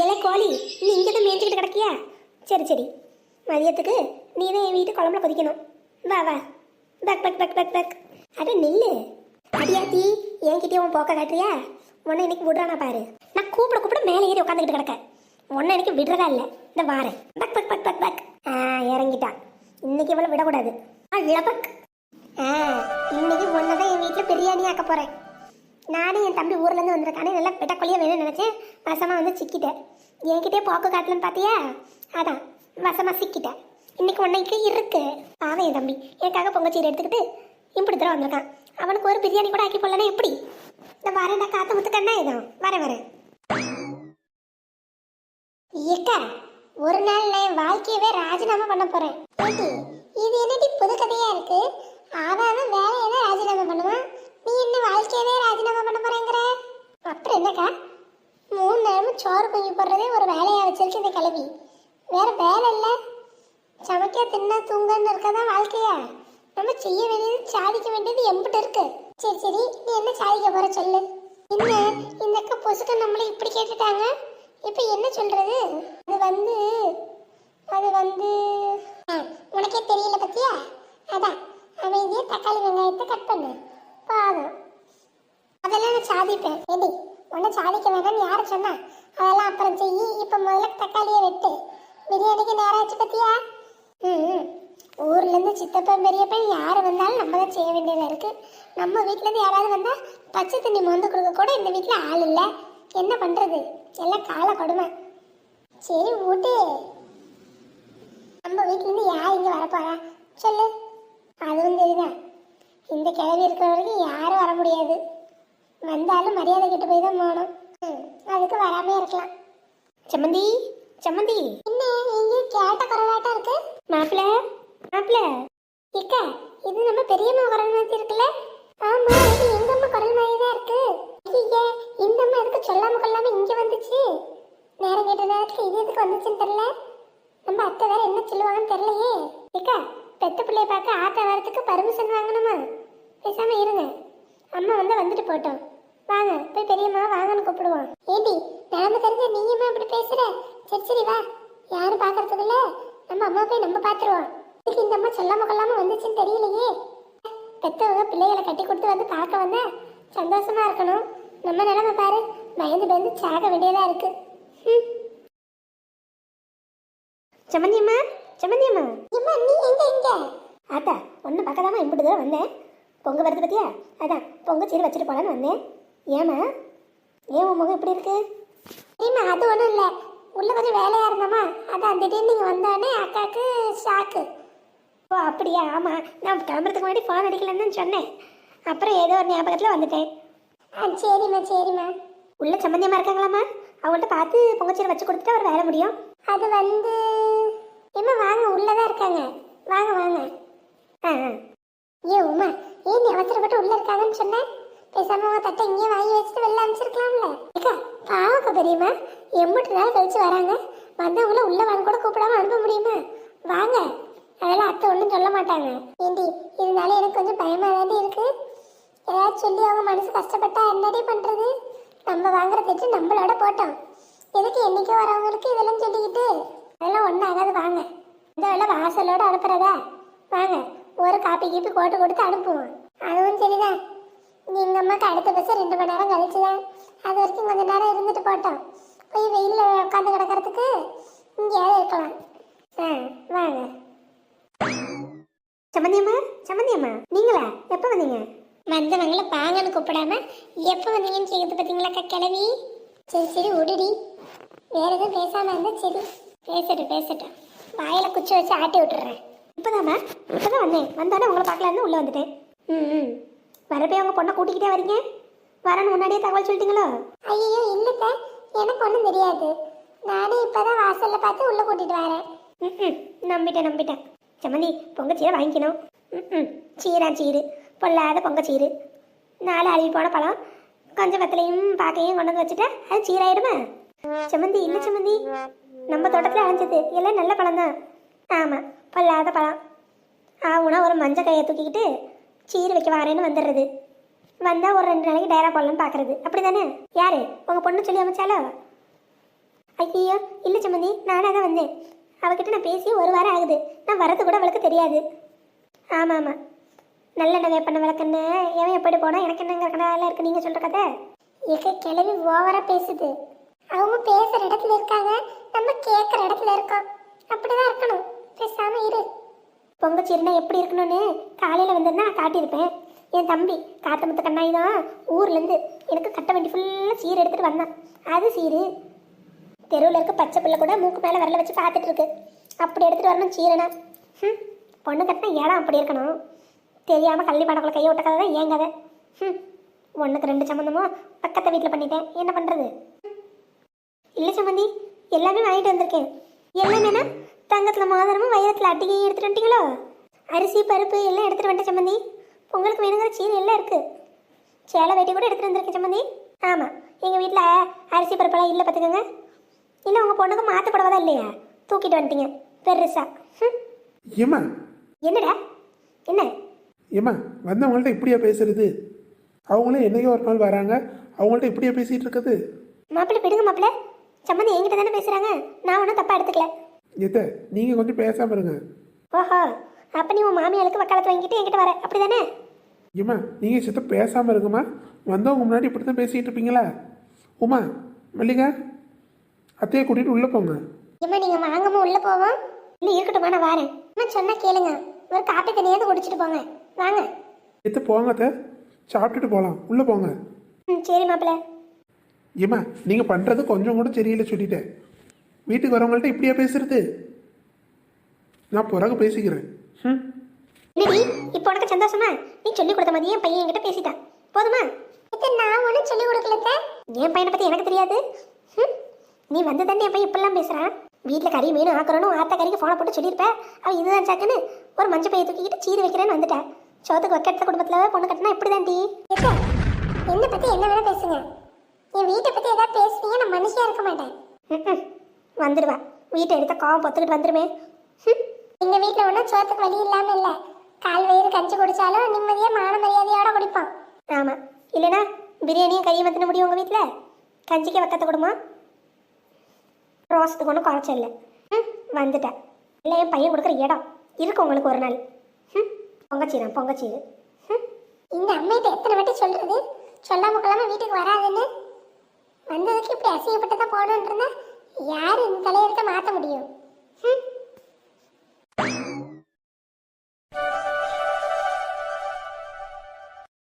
இலை கோழி நீ இங்கே தான் மேய்ஞ்சிக்கிட்டு கிடக்கியா? சரி சரி. மதியத்துக்கு நீ தான் என் வீட்டு குழம்புல கொதிக்கணும். வா வா. பக் பக் பக் பக் பக். அட நில்லு. அடியாத்தி என்கிட்டயே உன் போக்க காட்டுறியா? உன்னை இன்னைக்கு விடுறானா பாரு. நான் கூப்பிட கூப்பிட மேலே ஏறி உட்காந்துக்கிட்டு கிடக்க உன்னை இன்னைக்கு விடுறதா இல்லை. இந்த வாரேன். பக் பக் பக் பக் பக். ஆ இறங்கிட்டான். இன்னைக்கு இவ்வளோ விடக்கூடாது. ஆ இழபக் ஆ இன்னைக்கு ஒன்று தான் என் வீட்டில் பிரியாணி ஆக்க போகிறேன் நானும் என் தம்பி ஊர்லேருந்து வந்திருக்கானே. நல்லா வெட்டக்கொல்லியாக வேணும்னு நினச்சேன். வசமாக வந்து சிக்கிட்டேன். என்கிட்டே போக்கு காட்டலன்னு பார்த்தியா அதான் வசமாக சிக்கிட்டேன். இன்னைக்கு உன்னைக்கு இருக்கு. பாவம் என் தம்பி. எனக்காக பொங்கச்சீரை எடுத்துக்கிட்டு இப்படி தடவை வந்திருக்கான். அவனுக்கு ஒரு பிரியாணி கூட ஆக்கி போடலன்னா எப்படி? நான் வரேன் நான் காத்து முத்துக்கண்ணா இதான் வரேன் வரேன். ஏக்க ஒரு நாள் நான் என் வாழ்க்கையவே ராஜினாமா பண்ண போறேன். இது என்னடி புது கதையா இருக்கு? அவன் வேலையெல்லாம் ராஜினாமா பண்ணுவான்? நீ என்ன வாழ்க்கையவே ராஜினாமா பண்ண அப்புறம் என்னக்கா? மூணு நேரமும் சோறு பொங்கி போடுறதே ஒரு வேலையாக வச்சிருக்கு இந்த கிளவி வேற வேலை இல்லை. சமைக்க தின்ன தூங்கன்னு இருக்கதான் வாழ்க்கையா? நம்ம செய்ய வேண்டியது சாதிக்க வேண்டியது எம்பிட்டு இருக்கு. சரி சரி நீ என்ன சாதிக்க போற சொல்லு. என்ன இந்த அக்கா பொசுக்க நம்மளை இப்படி கேட்டுட்டாங்க? இப்போ என்ன சொல்றது? அது வந்து அது வந்து ஆ, உனக்கே தெரியல பத்தியா? அதான் அமைதியே தக்காளி வெங்காயத்தை கட் பண்ணு. பாதம் சாதிப்பேன் எடி உன்னை சாதிக்க வேண்டாம்னு யார் சொன்னா? அதெல்லாம் அப்புறம் செய்யி இப்போ முதல்ல தக்காளியை வெட்டு. பிரியாணிக்கு நேரம் ஆச்சு பத்தியா? ம் ஊர்லேருந்து சித்தப்பன் பெரியப்பன் யார் வந்தாலும் நம்ம தான் செய்ய வேண்டியதாக இருக்குது நம்ம வீட்டிலேருந்து யாராவது வந்தால் பச்சை தண்ணி மொந்து கொடுக்க கூட இந்த வீட்டில் ஆள் இல்லை. என்ன பண்ணுறது எல்லாம் கால கொடுமை. சரி ஊட்டு. நம்ம வீட்டிலேருந்து யார் இங்கே வரப்போறா சொல்லு. அதுவும் தெரியுதான் இந்த கிழவி இருக்கிற வரைக்கும் யாரும் வர முடியாது. வந்தாலும் மரியாதை கிட்ட போய் தான் போகணும். அதுக்கு வராம இருக்கலாம். சம்மந்தி சம்மந்தி. என்ன இங்க கேட்ட குரலாட்டா இருக்கு? மாப்பிள மாப்பிள. இக்கா இது நம்ம பெரியம்மா குரல் மாதிரி இருக்குல்ல? ஆமா இது எங்க அம்மா குரல் மாதிரி தான் இருக்கு. ஐயே இந்த அம்மா எதுக்கு சொல்லாம கொள்ளாம இங்க வந்துச்சு? நேரம் கேட்ட நேரத்துக்கு இது எதுக்கு வந்துச்சுன்னு தெரியல. நம்ம அத்தை வேற என்ன சொல்லுவாங்கன்னு தெரியலையே. இக்கா பெத்த பிள்ளைய பார்க்க ஆத்தா வரத்துக்கு பர்மிஷன் வாங்கணுமா? பேசாம இருங்க. அம்மா வந்து வந்துட்டு போட்டோம் வாங்க போய் பெரியம்மா வாங்கன்னு கூப்பிடுவோம். ஏடி நடந்து தெரிஞ்ச நீயுமா இப்படி பேசுற? சரி சரி வா. யாரும் பாக்குறதுக்குள்ள நம்ம அம்மா போய் நம்ம பாத்துருவோம். இதுக்கு இந்த அம்மா சொல்லாம கொள்ளாம வந்துச்சுன்னு தெரியலையே. பெத்தவங்க பிள்ளைகளை கட்டி கொடுத்து வந்து பார்க்க வந்தா சந்தோஷமா இருக்கணும். நம்ம நிலைமை பாரு. பயந்து பயந்து சாக வேண்டியதா இருக்கு. ம். சமந்தியம்மா சம்மந்தியம்மா அம்மா. நீ எங்க இங்க ஆத்தா ஒன்று பக்கதாமா இம்பிட்டு தூரம் வந்தேன். பொங்க வருது பத்தியா? அதான் பொங்க சீர் வச்சுட்டு போலான்னு வந்தேன். ஏமா ஏன் உன் முகம் இப்படி இருக்கு? சரிம்மா அது ஒன்றும் இல்லை. உள்ள கொஞ்சம் வேலையாக இருந்தம்மா அதான் திடீர்னு நீங்கள் வந்தோடனே அக்காவுக்கு ஷாக்கு ஓ அப்படியா? ஆமாம் நான் கிளம்புறதுக்கு முன்னாடி ஃபோன் அடிக்கலன்னு சொன்னேன். அப்புறம் ஏதோ ஒரு ஞாபகத்தில் வந்துட்டேன். ஆ சரிம்மா சரிம்மா. உள்ள சம்மந்தியமாக இருக்காங்களாம்மா? அவங்கள்ட்ட பார்த்து பொங்கச்சீரை வச்சு கொடுத்துட்டு அவர் வேலை முடியும். அது வந்து ஏம்மா வாங்க உள்ளதான் இருக்காங்க. வாங்க வாங்க. ஆ ஆ. ஏ உமா ஏன் அவசரப்பட்டு உள்ள இருக்காங்கன்னு சொன்னேன் பேசாம உன் தட்டை இங்கேயே வாங்கி வச்சுட்டு வெளில அனுப்பிச்சிருக்கலாம்ல. ஏக்கா பாவக்க பெரியம்மா எம்பிட்டு நாள் கழிச்சு வராங்க. வந்தவங்கள உள்ள வாங்க கூட கூப்பிடாம அனுப்ப முடியுமா? வாங்க. அதெல்லாம் அத்தை ஒன்றும் சொல்ல மாட்டாங்க. ஏண்டி இருந்தாலும் எனக்கு கொஞ்சம் பயமா தாண்டி இருக்கு. ஏதாவது சொல்லி அவங்க மனசு கஷ்டப்பட்டா என்னடி பண்றது? நம்ம வாங்குற திட்டு நம்மளோட போட்டோம். எதுக்கு என்னைக்கோ வரவங்களுக்கு இதெல்லாம் சொல்லிக்கிட்டு? அதெல்லாம் ஒன்றும் ஆகாது வாங்க. இந்த வேலை வாசலோட அனுப்புறதா? வாங்க ஒரு காப்பி கீப்பி போட்டு கொடுத்து அனுப்புவோம். அதுவும் சரிதான். எங்கள் அம்மாக்கு அடுத்த பஸ் ரெண்டு மணி நேரம் கழிச்சுதான் அது வரைக்கும் கொஞ்ச நேரம் இருந்துட்டு போட்டோம். போய் வெயிலில் உட்காந்து கிடக்கிறதுக்கு இங்கேயாவது இருக்கலாம். ஆ வாங்க. சமந்தியம்மா சமந்தியம்மா நீங்களா? எப்போ வந்தீங்க? வந்தவங்கள பாங்கன்னு கூப்பிடாம எப்போ வந்தீங்கன்னு கேட்குறது பார்த்தீங்களாக்கா கிளவி சரி சரி விடுடி. வேற எதுவும் பேசாமல் இருந்தால் சரி. பேசட்டும் பேசட்டும். வாயில் குச்சி வச்சு ஆட்டி விட்டுறேன். இப்போதாம்மா இப்போதான் வந்தேன். வந்தோடனே உங்களை பார்க்கலான்னு உள்ளே வந்துட்டேன். ம் ம். வரப்பே உங்கள் பொண்ணை கூட்டிக்கிட்டே வரீங்க? வரணும் முன்னாடியே தகவல் சொல்லிட்டீங்களோ? ஐயோ இல்லைப்ப. எனக்கு ஒன்றும் தெரியாது. நானே இப்போதான் வாசலில் பார்த்து உள்ளே கூட்டிட்டு வரேன். ம் நம்பிட்டேன் நம்பிட்டேன். சம்மந்தி பொங்கச்சீரை வாங்கிக்கணும். ம் ம் சீரா சீரு பொல்லாத பொங்கச்சீரு. நாலு அழுகி போன பழம் கொஞ்சம் வெத்தலையும் பாக்கையும் கொண்டு வந்து வச்சுட்டா அது சீராயிடுமா? சம்மந்தி இல்லை சம்மந்தி நம்ம தோட்டத்தில் அழைஞ்சது எல்லாம் நல்ல பழம் தான் ஆமாம் பொல்லாத பழம். ஆகுனா ஒரு மஞ்சள் கையை தூக்கிக்கிட்டு சீர் வைக்க வரேன்னு வந்துடுறது. வந்தால் ஒரு ரெண்டு நாளைக்கு டயலாக் போடலாம் பார்க்குறது. அப்படி தானே யார்? உங்கள் பொண்ணு சொல்லி அமைச்சாலோ? ஐயோ இல்லை சம்மந்தி நானாக தான் வந்தேன். அவகிட்ட நான் பேசி ஒரு வாரம் ஆகுது. நான் வரது கூட அவளுக்கு தெரியாது. ஆமாம் ஆமாம் நல்லெண்ணெய் வேப்பண்ண விளக்கண்ண எவன் எப்படி போனால் எனக்கு என்னங்க கணால இருக்கு? நீங்கள் சொல்கிற கதை? எங்க கிளவி ஓவராக பேசுது. அவங்க பேசுகிற இடத்துல இருக்காங்க. நம்ம கேட்குற இடத்துல இருக்கோம். அப்படிதான் இருக்கணும். பேசாமல் இரு. பொங்கச்சீருனா எப்படி இருக்கணும்னு காலையில் வந்திருந்தா காட்டியிருப்பேன். என் தம்பி காத்தமுத்த கண்ணாயி தான் ஊர்லேருந்து எனக்கு கட்ட வண்டி ஃபுல்லாக சீர் எடுத்துகிட்டு வந்தான். அது சீரு. தெருவில் இருக்க பச்சை பிள்ளை கூட மூக்கு மேலே வரல வச்சு பார்த்துட்டு இருக்கு. அப்படி எடுத்துகிட்டு வரணும் சீரனா. ம் பொண்ணு கட்டினா இடம் அப்படி இருக்கணும். தெரியாமல் கள்ளி பணக்குள்ள கையை விட்ட கதை தான் ஏன் கதை? ம் ஒன்றுக்கு ரெண்டு சம்மந்தமும் பக்கத்தை வீட்டில் பண்ணிட்டேன். என்ன பண்ணுறது இல்லை சம்மந்தி எல்லாமே வாங்கிட்டு வந்திருக்கேன். எல்லாமேனா? தங்கத்தில் மோதிரமும் வைரத்தில் அட்டிகையும் எடுத்துட்டு வந்துட்டீங்களோ? அரிசி பருப்பு எல்லாம் எடுத்துட்டு வந்துட்டேன் சம்மந்தி உங்களுக்கு வேணுங்கிற சீர் எல்லாம் இருக்கு. சேலை வேட்டி கூட எடுத்துட்டு வந்திருக்கேன் சம்மந்தி ஆமாம் எங்கள் வீட்டில் அரிசி பருப்பெல்லாம் இல்லை பார்த்துக்கோங்க இல்லை உங்கள் பொண்ணுக்கு மாற்ற புடவை இல்லையா? தூக்கிட்டு வந்துட்டீங்க பெருசா. ம் ஏம்மா? என்னடா? என்ன? ஏம்மா வந்தவங்கள்ட்ட இப்படியா பேசுறது? அவங்களே என்னைக்கோ ஒரு நாள் வராங்க அவங்கள்ட்ட இப்படியா பேசிட்டு இருக்குது? மாப்பிள்ளை விடுங்க மாப்பிள்ளை. சம்மந்தி என்கிட்ட தானே பேசுகிறாங்க நான் ஒன்றும் தப்பாக எடுத்துக்கல. எத்த நீங்கள் கொஞ்சம் பேசாமல் இருங்க. ஓஹோ அப்போ நீ உன் மாமியாளுக்கு வக்காலத்து வாங்கிட்டு என்கிட்ட வர. அப்படி தானே ஏம்மா நீங்கள் சித்த பேசாமல் இருங்கம்மா. வந்தவங்க முன்னாடி இப்படி தான் பேசிகிட்டு இருப்பீங்களா? உமா மல்லிகா அத்தையை கூட்டிகிட்டு உள்ளே போங்க. ஏம்மா நீங்கள் வாங்கம்மா உள்ளே போவோம்? இல்லை இருக்கட்டும்மா நான் வரேன். அம்மா சொன்னா கேளுங்க. ஒரு காப்பி தண்ணியாவது குடிச்சிட்டு போங்க. வாங்க. எத்த போங்க அத்தை. சாப்பிட்டுட்டு போகலாம் உள்ளே போங்க. ம் சரி மாப்பிள்ளை. ஏம்மா நீங்கள் பண்ணுறது கொஞ்சம் கூட சரியில்லை சொல்லிட்டேன். வீட்டுக்கு வரவங்கள்ட்ட இப்படியா பேசுறது? நான் பிறகு பேசிக்கிறேன். ம் என்னடி? இப்போ உனக்கு சந்தோஷமா? நீ சொல்லி கொடுத்த மாதிரி என் பையன் என்கிட்ட பேசிட்டான் போதுமா? நான் ஒன்றும் சொல்லி கொடுக்கல என் பையனை பற்றி எனக்கு தெரியாது. ம், நீ வந்து தானே என் பையன் இப்படிலாம் பேசுகிறான் வீட்டில் கறி மீன் ஆக்கணும் ஆத்த கறிக்கு ஃபோனை போட்டு சொல்லியிருப்பேன் அவன் இதுதான் சாக்குன்னு ஒரு மஞ்சள் பையை தூக்கிக்கிட்டு சீர் வைக்கிறேன்னு வந்துட்டேன் சோத்துக்கு வைக்கத்த குடும்பத்தில் பொண்ணு கட்டினா இப்படி தான்டி என்னை பற்றி என்ன வேணா பேசுங்க. என் வீட்டை பற்றி ஏதாவது பேசுனீங்க நான் மனுஷியாக இருக்க மாட்டேன். வந்துடுவேன் வீட்டை எடுத்த கோவம் பொத்துக்கிட்டு வந்துடுவேன் எங்கள் வீட்டில் ஒன்றும் சோத்துக்கு வழி இல்லாமல் இல்லை. கால் வயிறு கஞ்சி குடித்தாலும் நிம்மதியாக மான மரியாதையோட குடிப்போம். ஆமாம் இல்லைனா பிரியாணியும் கையை மத்தின முடியும் உங்கள் வீட்டில் கஞ்சிக்கு வைக்கத்த கொடுமா? ரோசத்துக்கு ஒன்றும் குறைச்ச இல்லை. ம் வந்துட்டேன். இல்லை என் பையன் கொடுக்குற இடம். இருக்கு உங்களுக்கு ஒரு நாள். ம் பொங்கச்சீரம் பொங்கச்சீரு. ம் இந்த அம்மையிட்ட எத்தனை வாட்டி சொல்கிறது சொல்லாமல் கொள்ளாம வீட்டுக்கு வராதுன்னு. வந்ததுக்கு இப்படி அசிங்கப்பட்டு தான் போகணுன்னு இருந்தேன். யாரும் இந்த தலையெழுத்த மாற்ற முடியும்? ம்